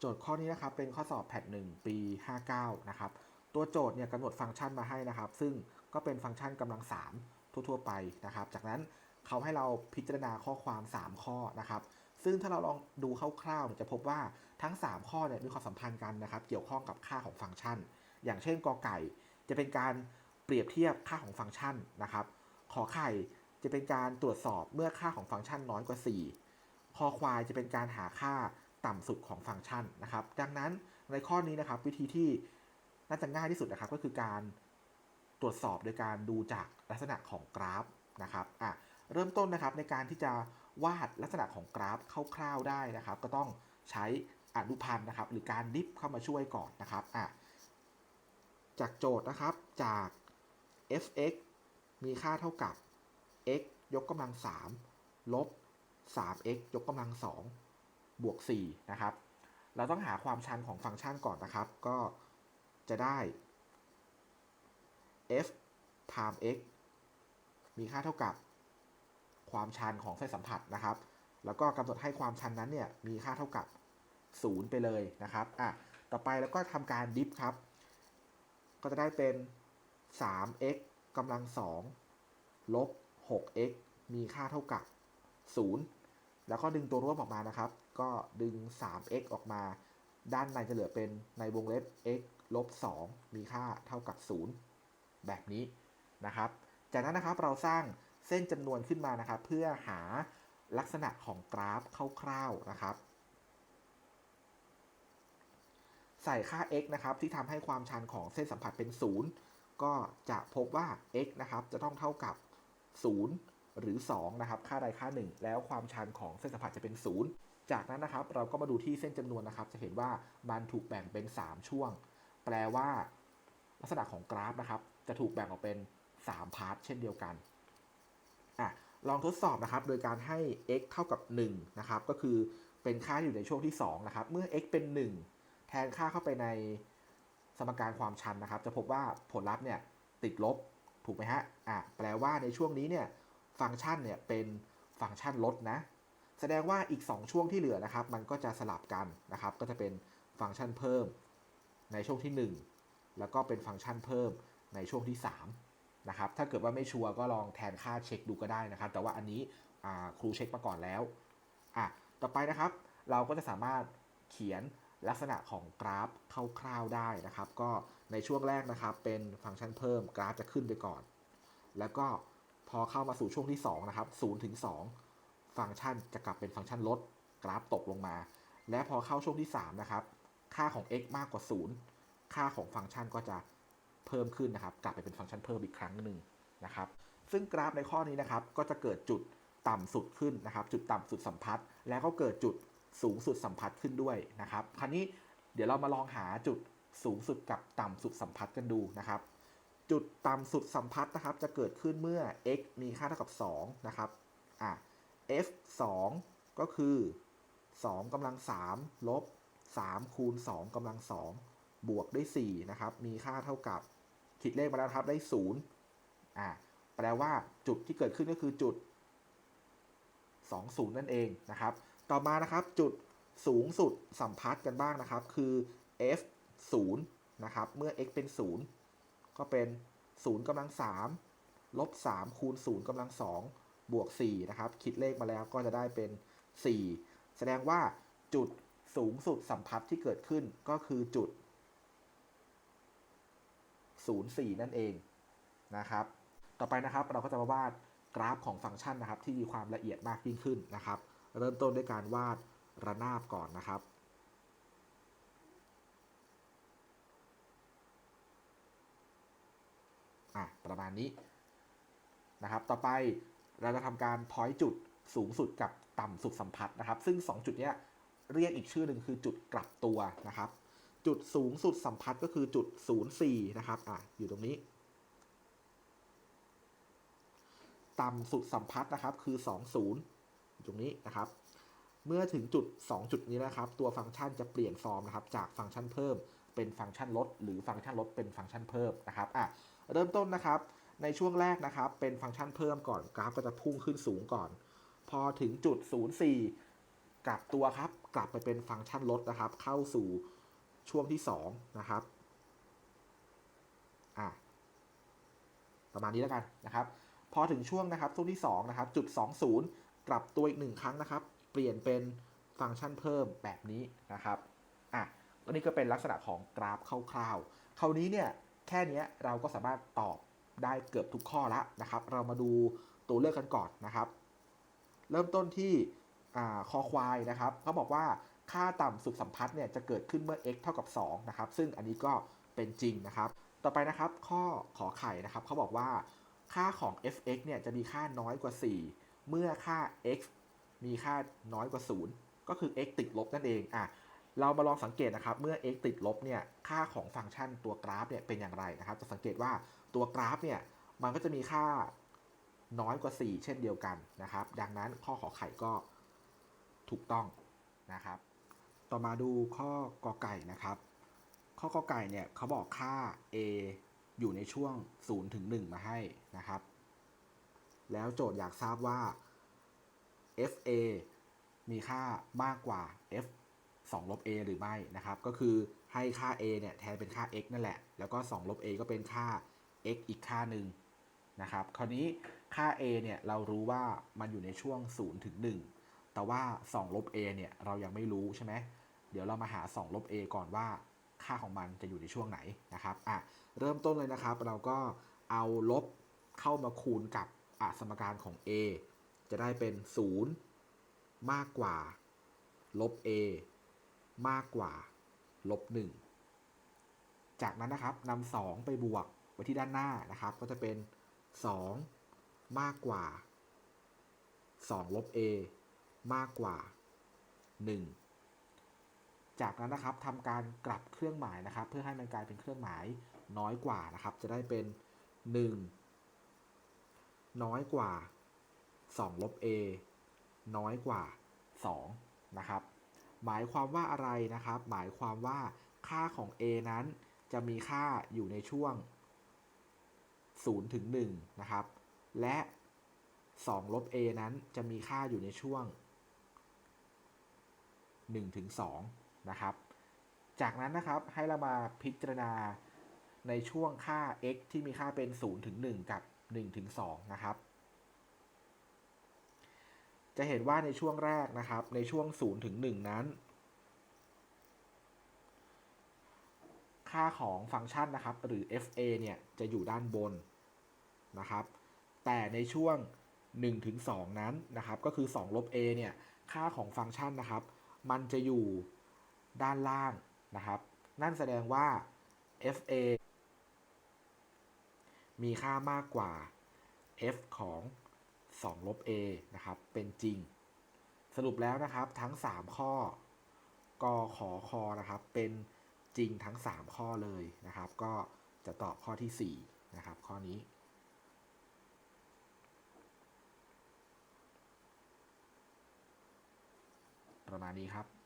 โจทย์ข้อนี้นะครับเป็นข้อสอบแพท1ปี 59 นะครับ ตัวโจทย์เนี่ยกำหนดฟังก์ชันมาให้นะครับ ซึ่งก็เป็นฟังก์ชันกำลัง 3 ทั่ว ๆ ไปนะครับ จากนั้นเขาให้เราพิจารณาข้อความ 3 ข้อนะครับ ซึ่งถ้าเราลองดูคร่าวๆเนี่ยจะพบว่าทั้ง 3 ข้อเนี่ยมีความสัมพันธ์กันนะครับ เกี่ยวข้องกับค่าของฟังก์ชัน อย่างเช่นกอไก่ จะเป็นการเปรียบเทียบค่าของฟังก์ชันนะครับ ขอไข่จะเป็นการตรวจสอบเมื่อค่าของฟังก์ชันน้อยกว่า 4 คอควายจะเป็นการหาค่า ต่ำสุดของฟังก์ชันนะครับ ดังนั้นในข้อนี้นะครับวิธีที่น่าจะง่ายที่สุดนะครับ ก็คือการตรวจสอบโดยการดูจากลักษณะของกราฟนะครับอะเริ่มต้นนะครับในการที่จะวาดลักษณะของกราฟคร่าวๆได้นะครับ ก็ต้องใช้อนุพันธ์นะครับ หรือการดิฟเข้ามาช่วยก่อนนะครับอะจากโจทย์นะครับจาก f(x) มีค่าเท่ากับ x ยกกำลัง 3 ลบ 3x ยกกำลัง 2 บวก4นะครับ เราต้องหาความชันของฟังก์ชันก่อนนะครับ ก็จะได้ f time x มีค่าเท่ากับความชันของเส้นสัมผัสนะครับ แล้วก็กำหนดให้ความชันนั้นเนี่ยมีค่าเท่ากับ 0 ไปเลยนะครับอะต่อไปแล้วก็ทำการดิฟครับ ก็จะได้เป็น 3x กำลัง 2 ลบ 6x มีค่าเท่ากับ 0 แล้วก็ดึงตัวร่วมออกมานะครับ ก็ดึง 3x ออกมา ด้านในจะเหลือเป็นในวงเล็บ x ลบ 2 มีค่าเท่ากับ 0 แบบนี้นะครับ จากนั้นนะครับเราสร้างเส้นจำนวนขึ้นมานะครับ เพื่อหาลักษณะของกราฟคร่าวๆนะครับ ใส่ค่า x นะครับที่ทำให้ความชันของเส้นสัมผัสเป็น 0 ก็จะพบว่า x นะครับจะต้องเท่ากับ 0 หรือ 2 นะครับ ค่าใดค่า1แล้วความชันของเส้นสัมผัสจะเป็น 0 จากนั้นนะครับเราก็มาดูที่เส้นจำนวนนะครับ จะเห็นว่ามันถูกแบ่งเป็น 3 ช่วง แปลว่า ลักษณะของกราฟนะครับ จะถูกแบ่งออกเป็น 3 พาร์ทเช่นเดียวกันอะลองทดสอบนะครับ โดยการให้ x เท่ากับ1นะครับ ก็คือเป็นค่าที่อยู่ในช่วงที่2นะครับ เมื่อ x เป็น 1 แทนค่าเข้าไปในสมการความชันนะครับ จะพบว่าผลลัพธ์เนี่ยติดลบถูกไหมฮะอะแปลว่าในช่วงนี้เนี่ยฟังก์ชันเนี่ยเป็นฟังก์ชันลดนะ แสดงว่าอีก 2 ช่วงที่เหลือนะครับ มันก็จะสลับกันนะครับ ก็จะเป็นฟังก์ชันเพิ่มในช่วงที่ 1 แล้วก็เป็นฟังก์ชันเพิ่มในช่วงที่3นะครับถ้าเกิดว่าไม่ชัวร์ก็ลองแทนค่าเช็คดูก็ได้นะครับ แต่ว่าอันนี้ครูเช็คมาก่อนแล้วอะต่อไปนะครับ เราก็จะสามารถเขียนลักษณะของกราฟคร่าวๆได้นะครับ ก็ในช่วงแรกนะครับ เป็นฟังก์ชันเพิ่มกราฟจะขึ้นไปก่อน แล้วก็พอเข้ามาสู่ช่วงที่2นะครับ0ถึง2 ฟังก์ชันจะกลับเป็นฟังก์ชันลดกราฟตกลงมา และพอเข้าช่วงที่ 3 นะครับ ค่าของ x มากกว่า 0 ค่าของฟังก์ชันก็จะเพิ่มขึ้นนะครับ กลับไปเป็นฟังก์ชันเพิ่มอีกครั้งหนึ่งนะครับ ซึ่งกราฟในข้อนี้นะครับ ก็จะเกิดจุดต่ำสุดขึ้นนะครับ จุดต่ำสุดสัมพัทธ์ แล้วก็เกิดจุดสูงสุดสัมพัทธ์ขึ้นด้วยนะครับ คราวนี้เดี๋ยวเรามาลองหาจุดสูงสุดกับต่ำสุดสัมพัทธ์กันดูนะครับ จุดต่ำสุดสัมพัทธ์นะครับ จะเกิดขึ้นเมื่อ x มีค่าเท่ากับ2นะครับ อะ f 2ก็คือ 2กำลัง3ลบ 3 คูณ 2กำลัง 2 บวกด้วย4นะครับ มีค่าเท่ากับคิดเลขมาแล้วครับได้0อะแปลว่าจุดที่เกิดขึ้นก็คือจุด 20 นั่นเองนะครับ ต่อมานะครับจุดสูงสุดสัมพัทธ์กันบ้างนะครับ คือ f 0นะครับ เมื่อ x เป็น 0 ก็เป็น0กำลัง3ลบ3คูณ0กำลัง2 บวก4นะครับ คิดเลขมาแล้วก็จะได้เป็น 4 แสดงว่าจุดสูงสุดสัมพัทธ์ที่เกิดขึ้นก็คือจุด 04 นั่นเองนะครับ ต่อไปนะครับเราก็จะมาวาดกราฟของฟังก์ชันนะครับ ที่มีความละเอียดมากยิ่งขึ้นนะครับ เริ่มต้นด้วยการวาดระนาบก่อนนะครับอะประมาณนี้นะครับ ต่อไป เราจะทำการพอยจุดสูงสุดกับต่ำสุดสัมผัสนะครับ ซึ่ง 2 จุดเนี้ยเรียกอีกชื่อหนึ่งคือจุดกลับตัวนะครับ จุดสูงสุดสัมผัสก็คือจุด 04 นะครับอะอยู่ตรงนี้ ต่ำสุดสัมพัทธ์นะครับคือ 20อยู่ตรงนี้นะครับ เมื่อถึงจุด 2 จุดนี้นะครับ ตัวฟังก์ชันจะเปลี่ยนฟอร์มนะครับ จากฟังก์ชันเพิ่มเป็นฟังก์ชันลด หรือฟังก์ชันลดเป็นฟังก์ชันเพิ่มนะครับอะเริ่มต้นนะครับ ในช่วงแรกนะครับ เป็นฟังก์ชันเพิ่มก่อนกราฟก็จะพุ่งขึ้นสูงก่อน พอถึงจุด 04 กลับตัวครับ กลับไปเป็นฟังก์ชันลดนะครับ เข้าสู่ช่วงที่ 2 นะครับอะประมาณนี้แล้วกันนะครับ พอถึงช่วงนะครับช่วงที่2นะครับจุด 20 กลับตัวอีกหนึ่งครั้งนะครับ เปลี่ยนเป็นฟังก์ชันเพิ่มแบบนี้นะครับอะอันนี้ก็เป็นลักษณะของกราฟคร่าวๆคราวนี้เนี่ยแค่นี้เราก็สามารถตอบ ได้เกือบทุกข้อแล้วนะครับ เรามาดูตัวเลือกกันก่อนนะครับ เริ่มต้นที่คอควายนะครับเขาบอกว่าค่าต่ำสุดสัมพัทธ์เนี่ยจะเกิดขึ้นเมื่อ x เท่ากับ2นะครับ ซึ่งอันนี้ก็เป็นจริงนะครับ ต่อไปนะครับข้อขอไข่นะครับเขาบอกว่าค่าของ f(x) เนี่ยจะมีค่าน้อยกว่า 4 เมื่อค่า x มีค่าน้อยกว่า 0 ก็คือ x ติดลบนั่นเองอะเรามาลองสังเกตนะครับ เมื่อ x ติดลบเนี่ยค่าของฟังก์ชันตัวกราฟเนี่ยเป็นอย่างไรนะครับ จะสังเกตว่า ตัวกราฟเนี่ยมันก็จะมีค่าน้อยกว่า 4 เช่นเดียวกันนะครับ ดังนั้นข้อขอไข่ก็ถูกต้องนะครับ ต่อมาดูข้อกอไก่นะครับ ข้อกอไก่เนี่ยเขาบอกค่า a อยู่ในช่วง0ถึง1มาให้นะครับ แล้วโจทย์อยากทราบว่า fa มีค่ามากกว่า f 2ลบ a หรือไม่นะครับ ก็คือให้ค่า a เนี่ยแทนเป็นค่า x นั่นแหละ แล้วก็2ลบ a ก็เป็นค่า x อีกค่าหนึ่งนะครับ คราวนี้ค่า a เนี่ยเรารู้ว่ามันอยู่ในช่วง 0 ถึง 1 แต่ว่า 2 ลบ a เนี่ยเรายังไม่รู้ใช่ไหม เดี๋ยวเรามาหา 2 ลบ a ก่อนว่าค่าของมันจะอยู่ในช่วงไหนนะครับ อะ เริ่มต้นเลยนะครับ เราก็เอาลบเข้ามาคูณกับอะสมการของ a จะได้เป็น 0 มากกว่า ลบ a มากกว่า ลบ 1 จากนั้นนะครับนำ2ไปบวก ว้ที่ด้านหน้านะครับ ก็จะเป็น 2 มากกว่า 2 ลบ a มากกว่า 1 จากนั้นนะครับทำการกลับเครื่องหมายนะครับ เพื่อให้มันกลายเป็นเครื่องหมายน้อยกว่านะครับ จะได้เป็น 1 น้อยกว่า 2 ลบ a น้อยกว่า 2 นะครับ หมายความว่าอะไรนะครับ หมายความว่าค่าของ a นั้นจะมีค่าอยู่ในช่วง 0ถึง1นะครับ และ 2 ลบ a นั้นจะมีค่าอยู่ในช่วง1ถึง2นะครับ จากนั้นนะครับให้เรามาพิจารณาในช่วงค่า x ที่มีค่าเป็น0ถึง1กับ1ถึง2นะครับ จะเห็นว่าในช่วงแรกนะครับ ในช่วง0ถึง1นั้น ค่าของฟังก์ชันนะครับ หรือ fa เนี่ยจะอยู่ด้านบน นะครับ แต่ในช่วง1ถึง2นั้นนะครับ ก็คือ2ลบ a เนี่ย ค่าของฟังก์ชันนะครับ มันจะอยู่ด้านล่างนะครับ นั่นแสดงว่า fa มีค่ามากกว่า f ของ 2 ลบ a นะครับ เป็นจริง สรุปแล้วนะครับทั้ง 3 ข้อกอขอคอนะครับ เป็นจริงทั้ง 3 ข้อเลยนะครับ ก็จะตอบข้อที่ 4 นะครับ ข้อนี้ ประมาณนี้ครับ